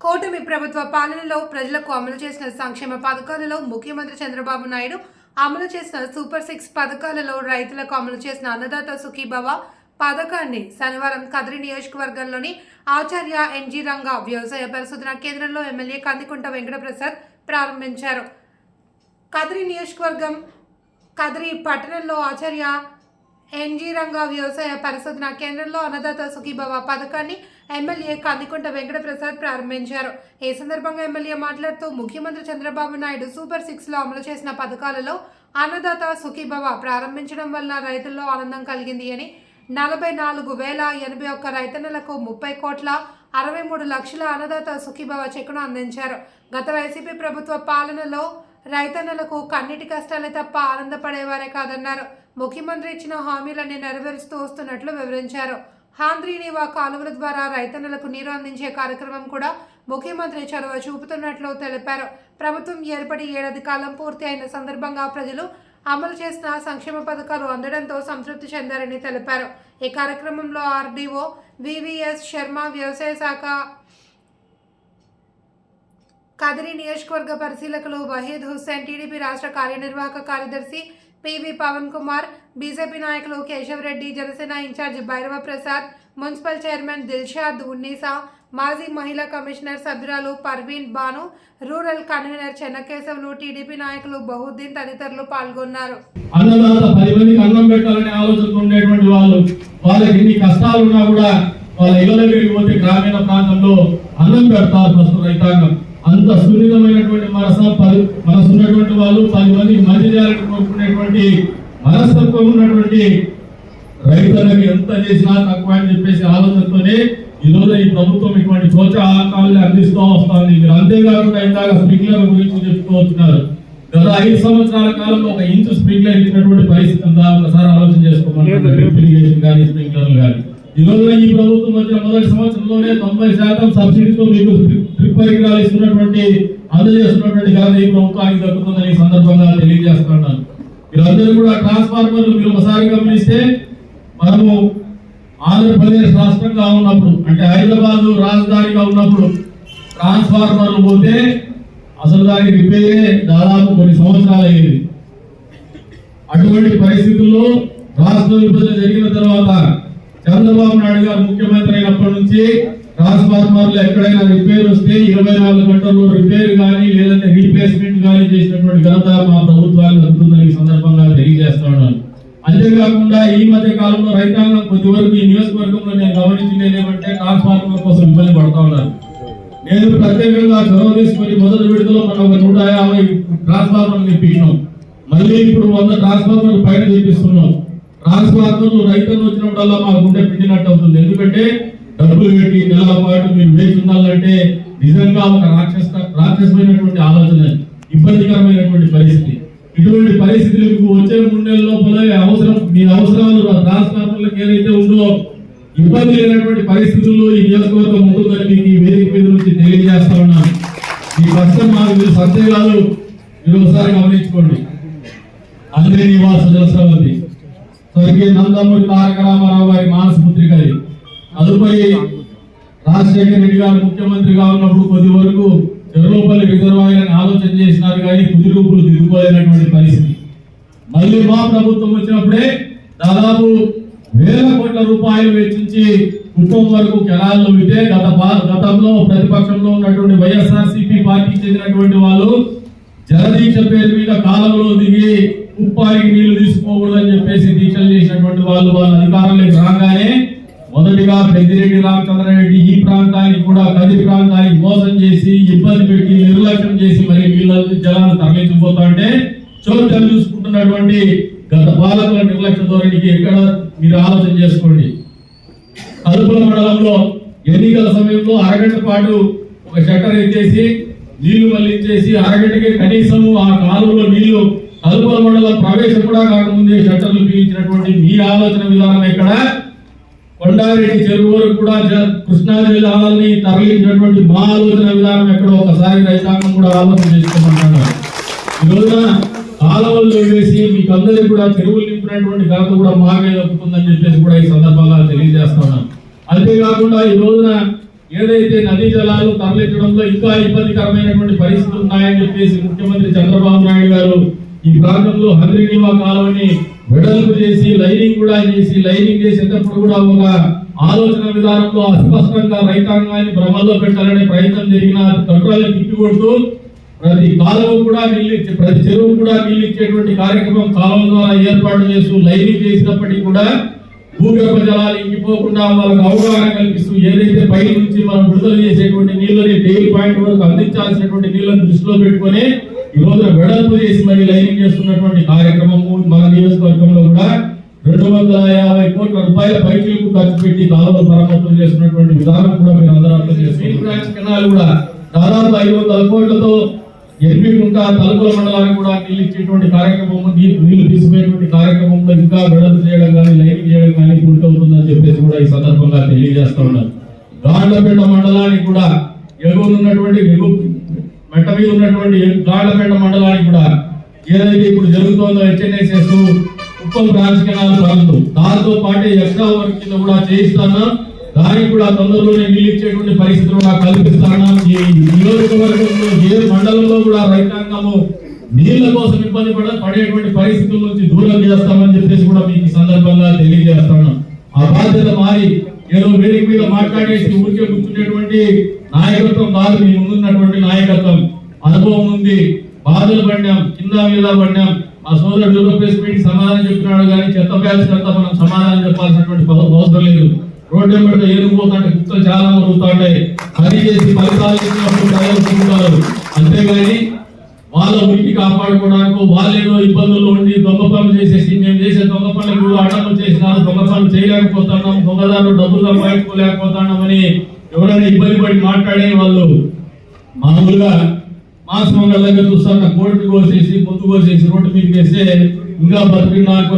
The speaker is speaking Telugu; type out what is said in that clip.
కూటమి ప్రభుత్వ పాలనలో ప్రజలకు అమలు చేసిన సంక్షేమ పథకాలలో ముఖ్యమంత్రి చంద్రబాబు నాయుడు అమలు చేసిన సూపర్ సిక్స్ పథకాలలో రైతులకు అమలు చేసిన అన్నదాత సుఖీభవ పథకాన్ని శనివారం కదిరి నియోజకవర్గంలోని ఆచార్య ఎన్జీ రంగా వ్యవసాయ పరిశోధన కేంద్రంలో ఎమ్మెల్యే కందికుంట వెంకటప్రసాద్ ప్రారంభించారు. కదిరి నియోజకవర్గం కదిరి పట్టణంలో ఆచార్య ఎన్జీ రంగ వ్యవసాయ పరిశోధన కేంద్రంలో అన్నదాత సుఖీభవ పథకాన్ని ఎమ్మెల్యే కందికుంట వెంకటప్రసాద్ ప్రారంభించారు. ఈ సందర్భంగా ఎమ్మెల్యే మాట్లాడుతూ ముఖ్యమంత్రి చంద్రబాబు నాయుడు సూపర్ సిక్స్లో అమలు చేసిన పథకాలలో అన్నదాత సుఖీభవ ప్రారంభించడం వలన రైతుల్లో ఆనందం కలిగింది అని నలభై నాలుగు వేల ఎనభై ఒక్క రైతన్నలకు ముప్పై కోట్ల అరవై మూడు లక్షల అన్నదాత సుఖీభవ చెక్కును అందించారు. గత వైసీపీ ప్రభుత్వ పాలనలో రైతన్నలకు కన్నిటి కష్టాలే తప్ప ఆనందపడేవారే కాదన్నారు. ముఖ్యమంత్రి ఇచ్చిన హామీలన్నీ నెరవేరుస్తూ వస్తున్నట్లు వివరించారు. హాంద్రీనివా కాలువల ద్వారా రైతన్నలకు నీరు అందించే కార్యక్రమం కూడా ముఖ్యమంత్రి చొరవ చూపుతున్నట్లు తెలిపారు. ప్రభుత్వం ఏర్పడి ఏడాది కాలం పూర్తి అయిన సందర్భంగా ప్రజలు అమలు చేసిన సంక్షేమ పథకాలు అందడంతో సంతృప్తి చెందారని తెలిపారు. ఈ కార్యక్రమంలో ఆర్డీఓ వివిఎస్ శర్మ వ్యవసాయ శాఖ కదిరి నియోజకవర్గ పరిశీలకులు వహీద్ హుస్సేన్ టీడీపీ రాష్ట్ర కార్యనిర్వాహక కార్యదర్శి పివి పవన్ కుమార్ బీజేపీ నాయకులు Keshav Reddy Janasena in-charge Bhairava Prasad municipal chairman Dilshad Unnisa మాజీ మహిళా కమిషనర్ సభ్యురాలు Parveen Banu rural convener Chennakesavulu TDP నాయకులు బహుద్దీన్ తదితరులు పాల్గొన్నారు. అన్నదాత పది మందికి అన్నం పెట్టాలనే ఆలోచనతో ఉండేటువంటి వాళ్ళు వాళ్ళకి ఎన్ని కష్టాలు ఉన్నా కూడా వాళ్ళ ఇళ్ళ దగ్గరికి పోతే గ్రామీణ ప్రాంతంలో అన్నం పెడతారు ప్రస్తుత రైతాంగం. అంత సున్నితమైనటువంటి మనసు పది మనసు ఉన్నటువంటి వాళ్ళు పది మందికి మంచి చేయాలని కోరుకునేటువంటి మనస్తత్వం ఉన్నటువంటి రైతులకు ఎంత చేసినా తక్కువ అని చెప్పేసి ఆలోచనతోనే ఈ రోజు ఈ ప్రభుత్వం ఇటువంటి ప్రోత్సాహకాలను అందిస్తూ వస్తుంది. మీరు అంతేకాకుండా ఇందాక స్ప్రింక్లర్ గురించి చెప్తూ వస్తున్నారు. గత ఐదు సంవత్సరాల కాలంలో ఒక ఇంచు స్ప్రింక్లర్ ఇచ్చినటువంటి పరిస్థితి ఉందా? ఒకసారి ఆలోచన చేసుకోమని ఇరిగేషన్ కానీ స్ప్రింక్లర్లు కానీ. ఈ ఈ ప్రభుత్వం వచ్చిన మొదటి సంవత్సరంలోనే తొంభై శాతం సబ్సిడీతో మీకు ట్రిప్ పరికరాలు ఇస్తున్నటువంటి అందజేస్తున్నటువంటి ఘనత ఈ ప్రభుత్వానికి దక్కుతుందని ఈ సందర్భంగా తెలియజేస్తున్నాను. మీరందరూ కూడా ట్రాన్స్ఫార్మర్లు మీరు ఒకసారి గమనిస్తే మనము ఆంధ్రప్రదేశ్ రాష్ట్రంగా ఉన్నప్పుడు అంటే హైదరాబాద్ రాజధానిగా ఉన్నప్పుడు ట్రాన్స్ఫార్మర్లు పోతే అసలు దానికి రిపేరే దాదాపు కొన్ని సంవత్సరాలు అయ్యేది. అటువంటి పరిస్థితుల్లో రాష్ట్ర విభజన జరిగిన తర్వాత చంద్రబాబు నాయుడు గారు ముఖ్యమంత్రి అయినప్పటి నుంచి ట్రాన్స్ఫార్మర్లు ఎక్కడైనా రిపేర్ వస్తే ఇరవై నాలుగు గంటల్లో రిపేర్ కానీ లేదంటే రీప్లేస్మెంట్ కానీ చేసినటువంటి ఘనత మా ప్రభుత్వానికి అందుతుందని ఈ సందర్భంగా తెలియజేస్తున్నాను అంతేకాకుండా ఈ మధ్య కాలంలో రైతాంగం కొద్ది వరకు ఈ నియోజకవర్గంలో నేను గమనించింది ఏమంటే ట్రాన్స్ఫార్మర్ కోసం ఇబ్బంది పడతా ఉన్నారు. నేను ప్రత్యేకంగా చొరవ తీసుకొని మొదటి విడుదలలో మనం ఒక నూట యాభై ట్రాన్స్ఫార్మర్లు తెప్పించినాం. మళ్ళీ ఇప్పుడు వంద ట్రాన్స్ఫార్మర్ పైన తెప్పిస్తున్నాం. ట్రాన్స్ఫార్మర్లు రైతులు వచ్చినప్పుడల్లా మా గుండె పిండినట్టు అవుతుంది. ఎందుకంటే డబ్బులు పెట్టి నెలల పాటు మీరు వేచి ఉండాలంటే నిజంగా ఒక రాక్షస రాక్షసమైనటువంటి ఆలోచన ఇబ్బందికరమైనటువంటి పరిస్థితి. ఇటువంటి పరిస్థితులు మీకు వచ్చే మూడు లోపల అవసరం మీ అవసరాలు ట్రాన్స్ఫార్మర్లకు ఏదైతే ఉందో ఇబ్బంది లేనటువంటి పరిస్థితుల్లో ఈ నియోజకవర్గం ఉంటుందని మీకు ఈ వేదిక మీద నుంచి తెలియజేస్తా ఉన్నాను. ఈ కష్టం మాకు మీరు సందేహాలు మీరు ఒకసారి గమనించుకోండి. అందరి నివాస జలసవతి. స్వర్గీయ నందమూరి తారక రామారావు గారి మానస గారి తదుపరి రాజశేఖర రెడ్డి గారు ముఖ్యమంత్రిగా ఉన్నప్పుడు కొద్ది వరకు చెరులోపల్లి రిజర్వాయర్ అని ఆలోచన చేసినారు కానీ కుది రూపులు దిగుకోలేనటువంటి పరిస్థితి. మళ్ళీ మా ప్రభుత్వం వచ్చినప్పుడే దాదాపు వేల కోట్ల రూపాయలు వెచ్చించి కుటుంబం వరకు కెనాల్లో విటే గత గతంలో ప్రతిపక్షంలో ఉన్నటువంటి వైఎస్ఆర్సీపీ పార్టీకి చెందినటువంటి వాళ్ళు జలదీక్ష పేరు మీద కాలంలో దిగి ఉప్పానికి నీళ్ళు తీసుకోకూడదని చెప్పేసి దీక్షలు చేసినటువంటి వాళ్ళు వాళ్ళ అధికారంలోకి రాగానే మొదటిగా పెద్దిరెడ్డి రామచంద్రారెడ్డి ఈ ప్రాంతానికి కూడా కది ప్రాంతానికి మోసం చేసి ఇబ్బంది పెట్టి నిర్లక్ష్యం చేసి మరి వీళ్ళ జలాన్ని తరలించిపోతా అంటే చూసుకుంటున్నటువంటి గత పాలకుల నిర్లక్ష్య ధోరణికి ఎక్కడ మీరు ఆలోచన చేసుకోండి? కలుపుల మండలంలో ఎన్నికల సమయంలో అరగంట పాటు ఒక షట్టర్ ఎత్తేసి నీళ్ళు మళ్ళించేసి అరగంటకి కనీసం ఆ కాలువలో నీళ్ళు తదుపరి మండలం ప్రవేశం కూడా కాకముందే షట్టర్లు బిగించినటువంటి మీ ఆలోచన విధానం ఎక్కడ? కొండారెడ్డి చెరువు వరకు కూడా కృష్ణా జిల్లాలని తరలించినటువంటి మా ఆలోచన విధానం ఎక్కడో ఒకసారి రైతాంగం కూడా ఆలోచన చేసుకోమంటున్నారు ఈరోజున రోజున కాలువలు వేసి మీకు అందరికీ కూడా చెరువులు నింపినటువంటి ఘనత కూడా మాకే దక్కుతుందని చెప్పేసి కూడా ఈ సందర్భంగా తెలియజేస్తున్నాను. అంతేకాకుండా ఈ రోజున ఏదైతే నదీ జలాలు తరలించడంలో ఇంకా ఇబ్బందికరమైనటువంటి పరిస్థితులు ఉన్నాయని చెప్పేసి ముఖ్యమంత్రి చంద్రబాబు నాయుడు గారు ఈ ప్రాంతంలో హరినివా కాలువని వెడల్పు చేసి లైనింగ్ కూడా చేసి లైనింగ్ చేసేటప్పుడు కూడా ఒక ఆలోచన విధానంలో అస్పష్టంగా రైతాంగాన్ని భ్రమల్లో పెట్టాలనే ప్రయత్నం జరిగిన కంట్రోల్ తిప్పికొడుతూ ప్రతి కాలువ కూడా నీళ్ళు ఇచ్చే ప్రతి చెరువు కూడా నీళ్ళు ఇచ్చేటువంటి కార్యక్రమం కాలువ ద్వారా ఏర్పాటు చేస్తూ లైనింగ్ చేసినప్పటికీ కూడా భూగర్భ జలాలు ఇంకిపోకుండా వాళ్ళకు అవగాహన కల్పిస్తూ ఏదైతే పై నుంచి మనం విడుదల చేసేటువంటి నీళ్ళని డైలీ పాయింట్ వరకు అందించాల్సినటువంటి నీళ్ళని దృష్టిలో పెట్టుకొని ఈ రోజున వెడల్పు చేసి మరి లైనింగ్ చేస్తున్నటువంటి కార్యక్రమము మన నియోజకవర్గంలో కూడా రెండు వందల యాభై కోట్ల రూపాయల పైచీలకు ఖర్చు పెట్టి కాలువలు మరమ్మతులు చేస్తున్నటువంటి విధానం కూడా మీరు అందరూ అర్థం చేస్తారు కెనాల్ కూడా దాదాపు ఐదు వందల కోట్లతో ఎర్మికుంట తలుపుల మండలానికి కూడా నీళ్ళు ఇచ్చేటువంటి కార్యక్రమం నీళ్ళు తీసుకునేటువంటి కార్యక్రమంలో ఇంకా వెడల్పు చేయడం కానీ లైన్ చేయడం కానీ పూర్తవుతుందని చెప్పేసి కూడా ఈ సందర్భంగా తెలియజేస్తా ఉన్నారు గాండ్లపేట మండలానికి కూడా ఎగువనున్నటువంటి ఎగువ మెట్ట మీద ఉన్నటువంటి గాండ్లపేట మండలానికి కూడా ఏదైతే ఇప్పుడు జరుగుతోందో హెచ్ఎన్ఎస్ఎస్ ఉప్పల్ బ్రాంచ్ కెనాల్ పనులు. దాంతో పాటు ఎక్స్ట్రా వర్క్ కింద కూడా చేయిస్తాను. దానికి కూడా తొందరలోనే నీళ్ళు ఇచ్చేటువంటి పరిస్థితులు కూడా కల్పిస్తాను. ఈ నియోజకవర్గంలో ఏ మండలంలో కూడా రైతాంగము నీళ్ళ కోసం ఇబ్బంది పడ పడేటువంటి పరిస్థితుల నుంచి దూరం చేస్తామని చెప్పేసి కూడా మీకు ఈ సందర్భంగా తెలియజేస్తాను. ఆ బాధ్యత మారి ఏదో వేదిక మీద మాట్లాడేసి ఊరికే కూర్చునేటువంటి నాయకత్వం కాదు మీ ముందున్నటువంటి నాయకత్వం. అనుభవం ఉంది బాధలు పడినాం కింద మీద పడినాం మా సోదరుడు యూరోపేస్ మీటింగ్ సమాధానం చెప్తున్నాడు కానీ చెత్త ప్యాల్సినంత మనం సమాధానం చెప్పాల్సినటువంటి అవసరం లేదు. రోడ్డు వెంబడి ఏరుకుపోతుంటే కుక్కలు చాలా మరుగుతుంటాయి పని చేసి ఫలితాలు ఇచ్చినప్పుడు ప్రజలు పొందుతారు అంతేగాని వాళ్ళ ఉనికి కాపాడుకోవడానికి వాళ్ళేదో ఇబ్బందుల్లో ఉండి దొంగ పనులు చేసేసి మేము చేసే దొంగ పనులకు అడ్డం చేసినారు దొంగ పనులు చేయలేకపోతున్నాం దొంగదారులు డబ్బులు సంపాదించుకోలేకపోతున్నామని ఎవరైనా ఇబ్బంది పడి మాట్లాడే వాళ్ళు మామూలుగా మాస్ మంగళ దగ్గర చూస్తాను కోడిని కోసేసి పొద్దు కోసేసి రోడ్డు మీదకి వేస్తే ఇంకా బతికిన నాకు